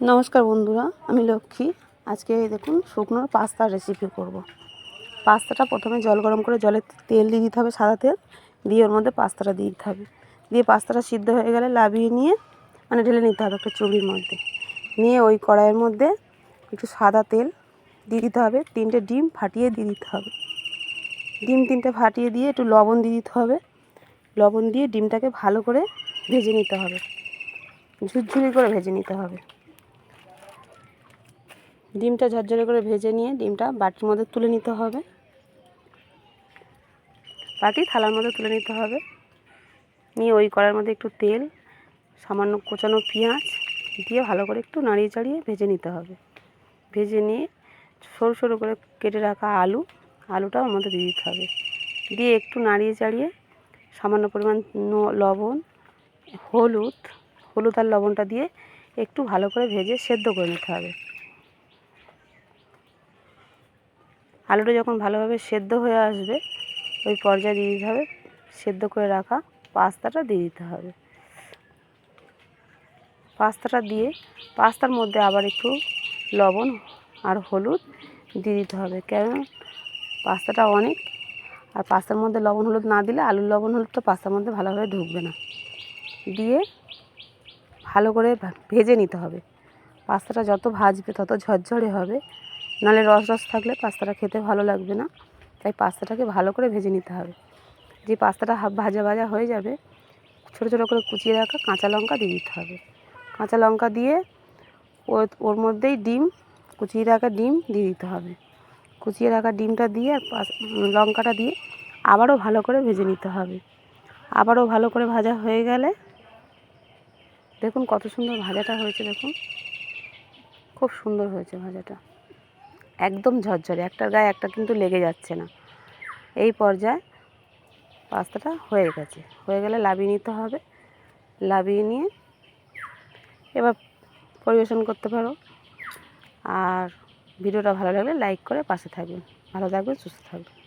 নমস্কার বন্ধুরা, আমি লক্ষ্মী। আজকে দেখুন, শুকনোর পাস্তার রেসিপি করব। পাস্তাটা প্রথমে জল গরম করে জলে তেল দিয়ে দিতে হবে সাদা তেল, দিয়ে ওর মধ্যে পাস্তাটা দিয়ে দিতে হবে। দিয়ে পাস্তাটা সিদ্ধ হয়ে গেলে লাবিয়ে নিয়ে মানে ঢেলে নিতে হবে একটা চুড়ির মধ্যে। নিয়ে ওই কড়াইয়ের মধ্যে একটু সাদা তেল দিয়ে দিতে হবে, তিনটে ডিম ফাটিয়ে দিয়ে দিতে হবে। ডিম তিনটে ফাটিয়ে দিয়ে একটু লবণ দিয়ে দিতে হবে। লবণ দিয়ে ডিমটাকে ভালো করে ভেজে নিতে হবে। ঝুরঝুরি করে ভেজে নিতে হবে। ডিমটা ঝরঝরে করে ভেজে নিয়ে ডিমটা বাটির মধ্যে তুলে নিতে হবে। বাটি থালার মধ্যে তুলে নিতে হবে। নিয়ে ওই কড়ার মধ্যে একটু তেল, সামান্য কোচানো পেঁয়াজ দিয়ে ভালো করে একটু নাড়িয়ে চাড়িয়ে ভেজে নিতে হবে। ভেজে নিয়ে সরু সরু করে কেটে রাখা আলু, আলুটাও মধ্যে দিয়ে দিতে হবে। দিয়ে একটু নাড়িয়ে চাড়িয়ে সামান্য পরিমাণ লবণ, হলুদ হলুদ আর লবণটা দিয়ে একটু ভালো করে ভেজে সেদ্ধ করে নিতে হবে। আলুটা যখন ভালোভাবে সেদ্ধ হয়ে আসবে, ওই পর্যায়ে দিয়ে দিতে হবে, সেদ্ধ করে রাখা পাস্তাটা দিয়ে দিতে হবে। পাস্তাটা দিয়ে, পাস্তার মধ্যে আবার একটু লবণ আর হলুদ দিয়ে দিতে হবে। কেন? পাস্তাটা অনেক, আর পাস্তার মধ্যে লবণ হলুদ না দিলে আলুর লবণ হলুদ তো পাস্তার মধ্যে ভালোভাবে ঢুকবে না। দিয়ে ভালো করে ভেজে নিতে হবে। পাস্তাটা যত ভাজবে তত ঝরঝরে হবে। নাহলে রস রস থাকলে পাস্তাটা খেতে ভালো লাগবে না। তাই পাস্তাটাকে ভালো করে ভেজে নিতে হবে। যে পাস্তাটা ভাজা ভাজা হয়ে যাবে, ছোটো ছোটো করে কুচিয়ে রাখা কাঁচা লঙ্কা দিয়ে দিতে হবে। কাঁচা লঙ্কা দিয়ে ওর ওর মধ্যেই ডিম, কুচিয়ে রাখা ডিম দিয়ে দিতে হবে। কুচিয়ে রাখা ডিমটা দিয়ে আর লঙ্কাটা দিয়ে আবারও ভালো করে ভেজে নিতে হবে। আবারও ভালো করে ভাজা হয়ে গেলে, দেখুন কত সুন্দর ভাজাটা হয়েছে, দেখুন। খুব সুন্দর হয়েছে ভাজাটা। একদম ঝরঝরে একটার গায়ে একটা কিন্তু লেগে যাচ্ছে না। এই পর্যায়ে পাস্তাটা হয়ে গেছে। হয়ে গেলে লাবিয়ে নিতে হবে। লাবিয়ে নিয়ে এবার পরিবেশন করতে পারো। আর ভিডিওটা ভালো লাগলে লাইক করে পাশে থাকবে ভালো থাকবে সুস্থ থাকবেন।